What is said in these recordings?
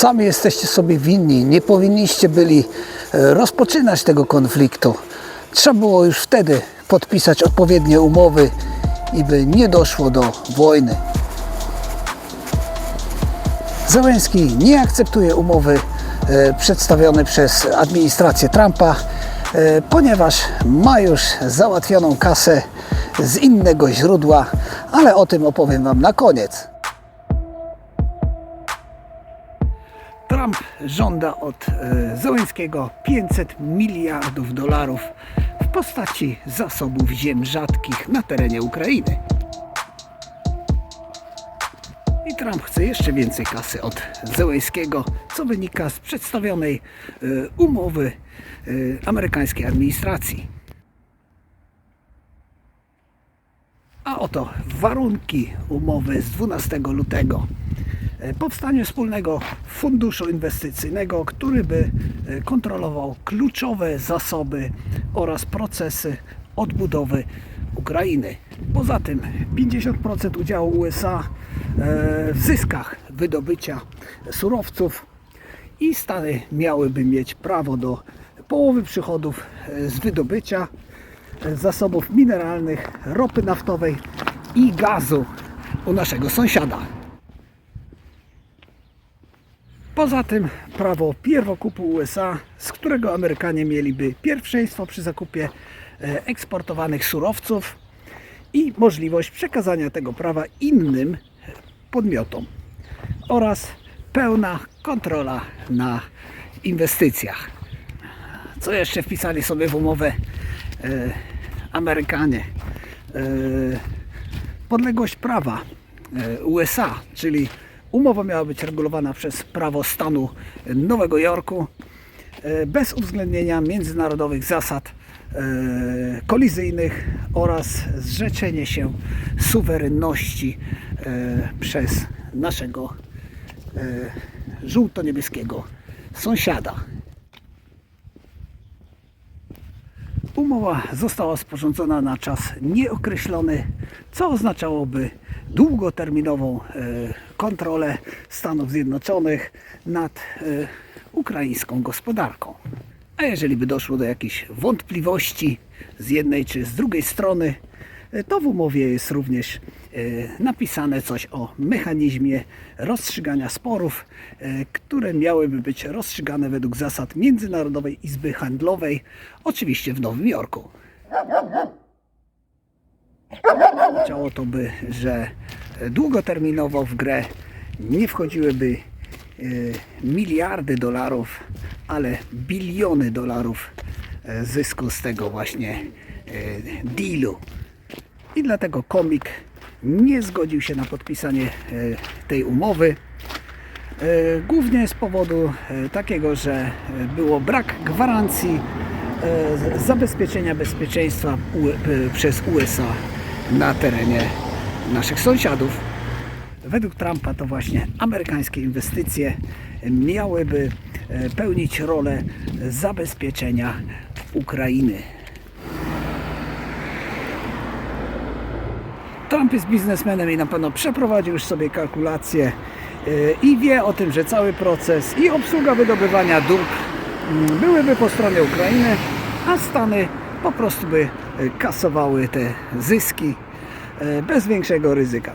Sami jesteście sobie winni. Nie powinniście byli e, rozpoczynać tego konfliktu. Trzeba było już wtedy podpisać odpowiednie umowy i by nie doszło do wojny. Zełenski nie akceptuje umowy e, przedstawionej przez administrację Trumpa, e, ponieważ ma już załatwioną kasę z innego źródła, ale o tym opowiem Wam na koniec. Trump żąda od e, Zełenskiego 500 miliardów dolarów w postaci zasobów ziem rzadkich na terenie Ukrainy. I Trump chce jeszcze więcej kasy od Zełenskiego, co wynika z przedstawionej e, umowy e, amerykańskiej administracji. A oto warunki umowy z 12 lutego. E, Powstanie wspólnego funduszu inwestycyjnego, który by e, kontrolował kluczowe zasoby oraz procesy odbudowy Ukrainy. Poza tym 50% udziału USA e, w zyskach wydobycia surowców i Stany miałyby mieć prawo do połowy przychodów z wydobycia zasobów mineralnych, ropy naftowej i gazu u naszego sąsiada. Poza tym prawo pierwokupu USA, z którego Amerykanie mieliby pierwszeństwo przy zakupie e, eksportowanych surowców i możliwość przekazania tego prawa innym podmiotom oraz pełna kontrola na inwestycjach. Co jeszcze wpisali sobie w umowę e, Amerykanie? E, podległość prawa e, USA, czyli umowa miała być regulowana przez prawo stanu Nowego Jorku e, bez uwzględnienia międzynarodowych zasad e, kolizyjnych oraz zrzeczenie się suwerenności e, przez naszego żółto-niebieskiego sąsiada. Umowa została sporządzona na czas nieokreślony, co oznaczałoby długoterminową kontrolę Stanów Zjednoczonych nad e, ukraińską gospodarką. A jeżeli by doszło do jakichś wątpliwości z jednej czy z drugiej strony, e, to w umowie jest również e, napisane coś o mechanizmie rozstrzygania sporów, które miałyby być rozstrzygane według zasad Międzynarodowej Izby Handlowej, oczywiście w Nowym Jorku. Oznaczało to by, że długoterminowo w grę nie wchodziłyby e, miliardy dolarów, ale biliony dolarów e, zysku z tego właśnie e, dealu. I dlatego komik nie zgodził się na podpisanie tej umowy. Głównie z powodu takiego, że było brak gwarancji zabezpieczenia bezpieczeństwa przez USA na terenie naszych sąsiadów. Według Trumpa to właśnie amerykańskie inwestycje miałyby e, pełnić rolę zabezpieczenia Ukrainy. Trump jest biznesmenem i na pewno przeprowadził już sobie kalkulacje yy, i wie o tym, że cały proces i obsługa wydobywania dóbr mm, byłyby po stronie Ukrainy, a Stany po prostu by yy, kasowały te zyski bez większego ryzyka.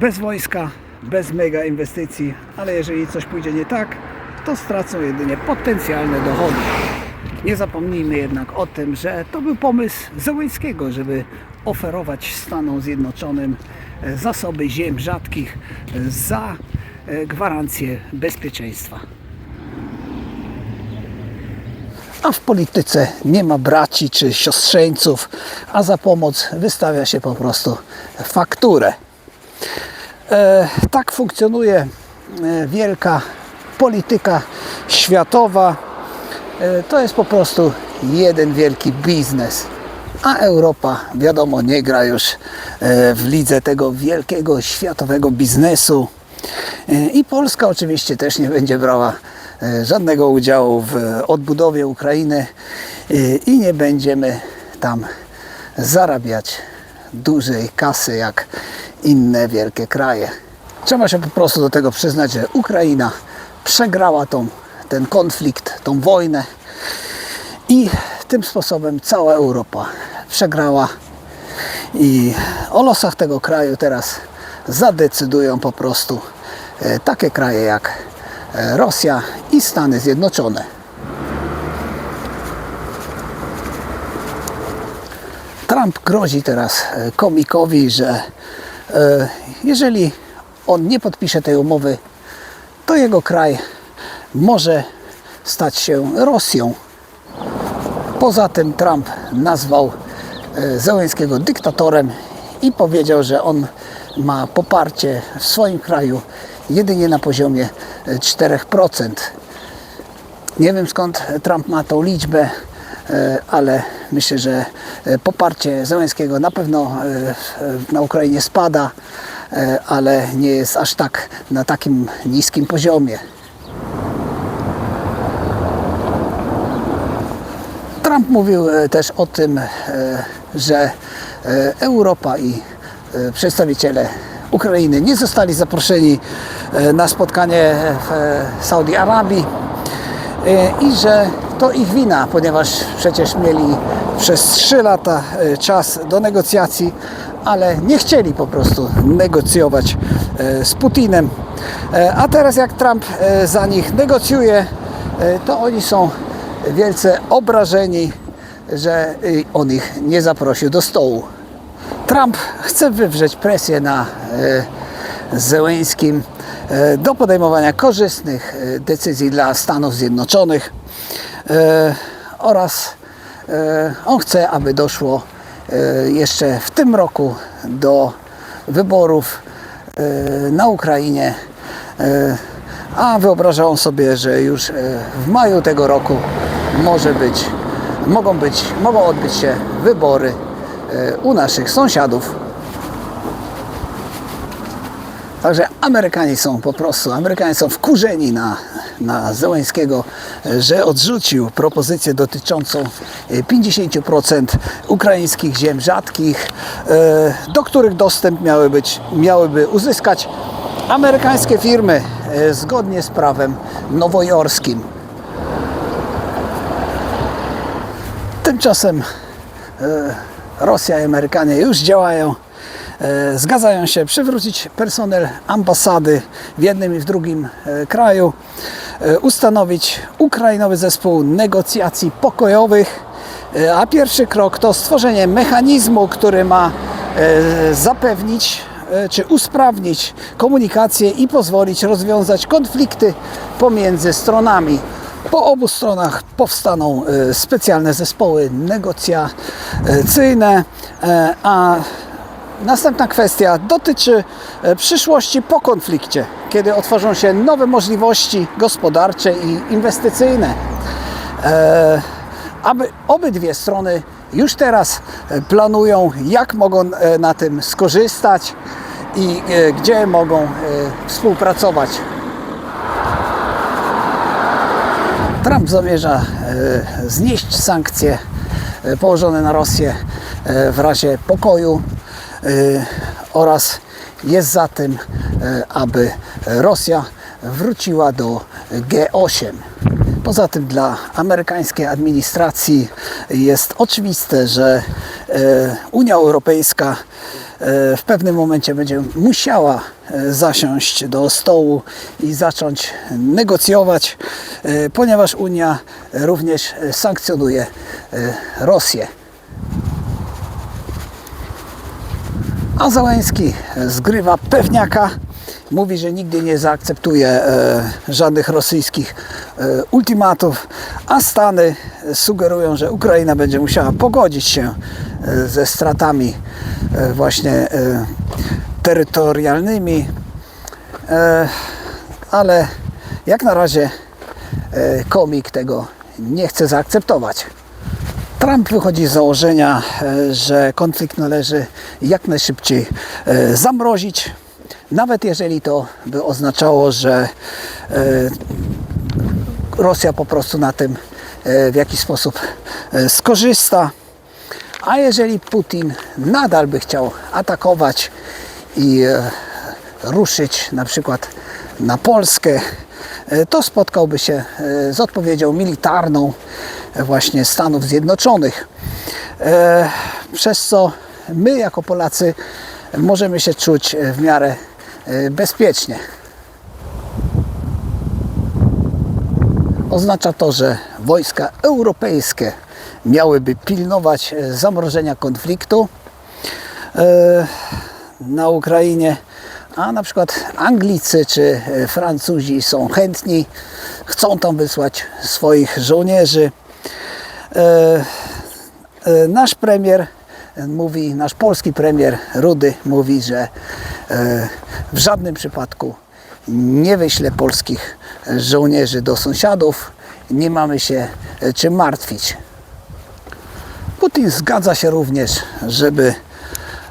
Bez wojska, bez mega inwestycji, ale jeżeli coś pójdzie nie tak, to stracą jedynie potencjalne dochody. Nie zapomnijmy jednak o tym, że to był pomysł Zełenskiego, żeby oferować Stanom Zjednoczonym e, zasoby ziem rzadkich e, za e, gwarancję bezpieczeństwa. A w polityce nie ma braci czy siostrzeńców, a za pomoc wystawia się po prostu fakturę. E, tak funkcjonuje e, wielka polityka światowa. E, to jest po prostu jeden wielki biznes. A Europa, wiadomo, nie gra już e, w lidze tego wielkiego światowego biznesu. E, I Polska oczywiście też nie będzie brała żadnego udziału w odbudowie Ukrainy e, i nie będziemy tam zarabiać dużej kasy jak inne wielkie kraje. Trzeba się po prostu do tego przyznać, że Ukraina przegrała tą, ten konflikt, tą wojnę i tym sposobem cała Europa przegrała i o losach tego kraju teraz zadecydują po prostu e, takie kraje jak e, Rosja i Stany Zjednoczone. Trump grozi teraz e, komikowi, że e, jeżeli on nie podpisze tej umowy, to jego kraj może stać się Rosją. Poza tym Trump nazwał e, Zełenskiego dyktatorem i powiedział, że on ma poparcie w swoim kraju jedynie na poziomie e, 4%. Nie wiem skąd Trump ma tą liczbę, e, ale myślę, że e, poparcie Zełenskiego na pewno e, na Ukrainie spada, e, ale nie jest aż tak na takim niskim poziomie. Trump mówił e, też o tym, e, że e, Europa i e, przedstawiciele Ukrainy nie zostali zaproszeni e, na spotkanie w e, Saudi Arabii e, i że to ich wina, ponieważ przecież mieli przez 3 lata czas do negocjacji, ale nie chcieli po prostu negocjować z Putinem. A teraz jak Trump za nich negocjuje, to oni są wielce obrażeni, że on ich nie zaprosił do stołu. Trump chce wywrzeć presję na e, Zełęskim e, do podejmowania korzystnych e, decyzji dla Stanów Zjednoczonych oraz on chce, aby doszło jeszcze w tym roku do wyborów na Ukrainie. A wyobrażał on sobie, że już w maju tego roku może być, mogą być, mogą odbyć się wybory u naszych sąsiadów. Także Amerykanie są po prostu, Amerykanie są wkurzeni na, na Zełęskiego, że odrzucił propozycję dotyczącą e, 50% ukraińskich ziem rzadkich, e, do których dostęp miały być, miałyby uzyskać amerykańskie firmy e, zgodnie z prawem nowojorskim. Tymczasem e, Rosja i Amerykanie już działają. E, Zgadzają się przywrócić personel ambasady w jednym i w drugim e, kraju, e, ustanowić Ukrainowy zespół negocjacji pokojowych, a pierwszy krok to stworzenie mechanizmu, który ma zapewnić czy usprawnić komunikację i pozwolić rozwiązać konflikty pomiędzy stronami. Po obu stronach powstaną e, specjalne zespoły negocjacyjne, e, a następna kwestia dotyczy e, przyszłości po konflikcie, kiedy otworzą się nowe możliwości gospodarcze i inwestycyjne. Aby obydwie strony już teraz planują, jak mogą na tym skorzystać i gdzie mogą współpracować. Trump zamierza e, znieść sankcje e, położone na Rosję e, w razie pokoju oraz jest za tym, aby Rosja wróciła do G8. Poza tym dla amerykańskiej administracji jest oczywiste, że Unia Europejska w pewnym momencie będzie musiała e, zasiąść do stołu i zacząć negocjować, e, ponieważ Unia również e, sankcjonuje e, Rosję. A Załęski zgrywa pewniaka, mówi, że nigdy nie zaakceptuje e, żadnych rosyjskich e, ultimatów, a Stany sugerują, że Ukraina będzie musiała pogodzić się e, ze stratami e, właśnie e, terytorialnymi, e, ale jak na razie komik tego nie chce zaakceptować. Trump wychodzi z założenia, że konflikt należy jak najszybciej zamrozić, nawet jeżeli to by oznaczało, że Rosja po prostu na tym w jakiś sposób skorzysta. A jeżeli Putin nadal by chciał atakować i e, ruszyć na przykład na Polskę, e, to spotkałby się e, z odpowiedzią militarną właśnie Stanów Zjednoczonych. Przez co my jako Polacy możemy się czuć w miarę bezpiecznie. Oznacza to, że wojska europejskie miałyby pilnować e, zamrożenia konfliktu e, na Ukrainie, a na przykład Anglicy czy e, Francuzi są chętni, chcą tam wysłać swoich żołnierzy. Nasz premier mówi, nasz polski premier Rudy mówi, że w żadnym przypadku nie wyśle polskich żołnierzy do sąsiadów, nie mamy się czym martwić. Putin zgadza się również, żeby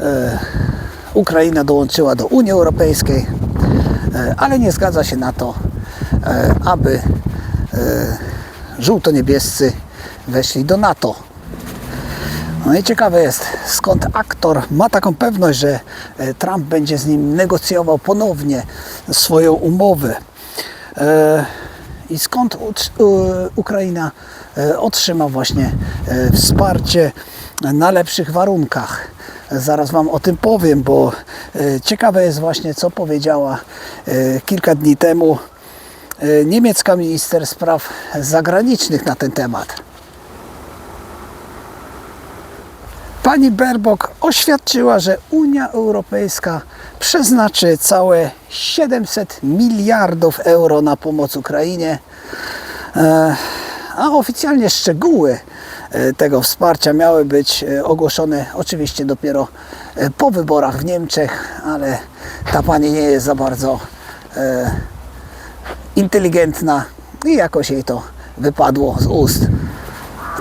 e, Ukraina dołączyła do Unii Europejskiej, e, ale nie zgadza się na to, e, aby e, żółto-niebiescy weszli do NATO. No i ciekawe jest, skąd aktor ma taką pewność, że e, Trump będzie z nim negocjował ponownie swoją umowę. E, I skąd u- Ukraina e, otrzyma właśnie e, wsparcie na lepszych warunkach. Zaraz Wam o tym powiem, bo ciekawe jest właśnie, co powiedziała kilka dni temu niemiecka minister spraw zagranicznych na ten temat. Pani Baerbock oświadczyła, że Unia Europejska przeznaczy całe 700 miliardów euro na pomoc Ukrainie, E, a oficjalnie szczegóły e, tego wsparcia miały być e, ogłoszone oczywiście dopiero po wyborach w Niemczech, ale ta pani nie jest za bardzo inteligentna i jakoś jej to wypadło z ust.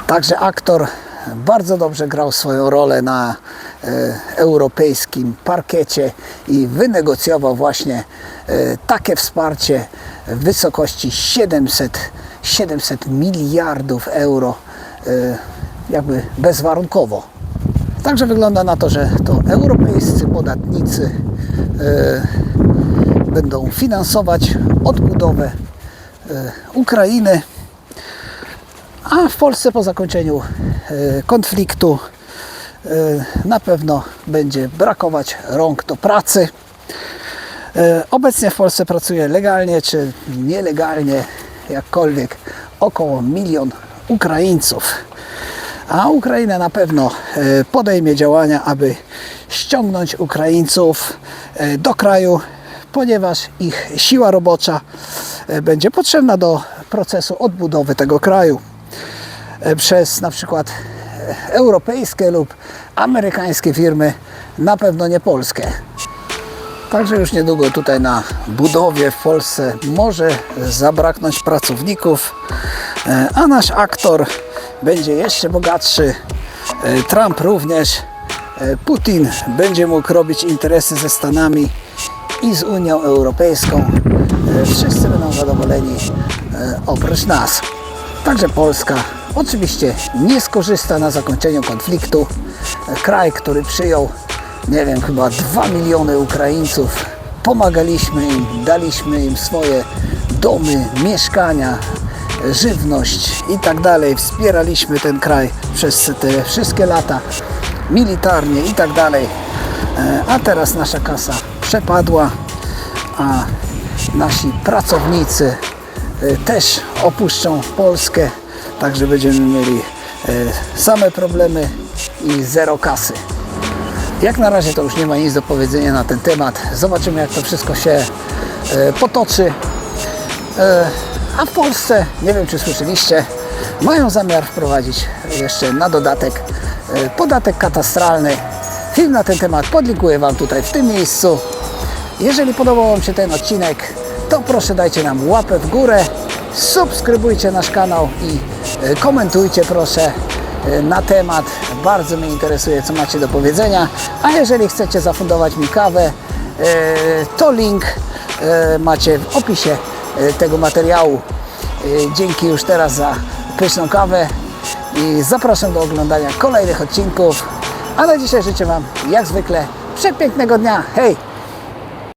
Także aktor bardzo dobrze grał swoją rolę na e, europejskim parkiecie i wynegocjował właśnie e, takie wsparcie w wysokości 700, 700 miliardów euro e, jakby bezwarunkowo. Także wygląda na to, że to europejscy podatnicy będą finansować odbudowę Ukrainy. A w Polsce po zakończeniu e, konfliktu e, na pewno będzie brakować rąk do pracy. E, Obecnie w Polsce pracuje legalnie czy nielegalnie, jakkolwiek, około milion Ukraińców. A Ukraina na pewno podejmie działania, aby ściągnąć Ukraińców do kraju, ponieważ ich siła robocza będzie potrzebna do procesu odbudowy tego kraju przez na przykład e, europejskie lub amerykańskie firmy, na pewno nie polskie. Także już niedługo tutaj na budowie w Polsce może zabraknąć pracowników, e, a nasz aktor będzie jeszcze bogatszy. e, Trump również. e, Putin będzie mógł robić interesy ze Stanami i z Unią Europejską. E, Wszyscy będą zadowoleni e, oprócz nas. Także Polska oczywiście nie skorzysta na zakończeniu konfliktu. Kraj, który przyjął, nie wiem, chyba 2 miliony Ukraińców, pomagaliśmy im, daliśmy im swoje domy, mieszkania, żywność i tak dalej. Wspieraliśmy ten kraj przez te wszystkie lata militarnie i tak dalej. E, A teraz nasza kasa przepadła, a nasi pracownicy e, też opuszczą Polskę, także będziemy mieli e, same problemy i zero kasy. Jak na razie to już nie ma nic do powiedzenia na ten temat. Zobaczymy jak to wszystko się e, potoczy. E, A w Polsce, nie wiem czy słyszeliście, mają zamiar wprowadzić jeszcze na dodatek podatek katastralny. Film na ten temat podlinkuję Wam tutaj w tym miejscu. Jeżeli podobał Wam się ten odcinek, to proszę dajcie nam łapę w górę, subskrybujcie nasz kanał i e, komentujcie proszę e, na temat. Bardzo mnie interesuje, co macie do powiedzenia. A jeżeli chcecie zafundować mi kawę, e, to link macie w opisie tego materiału. Dzięki już teraz za pyszną kawę i zapraszam do oglądania kolejnych odcinków. A na dzisiaj życzę Wam jak zwykle przepięknego dnia. Hej!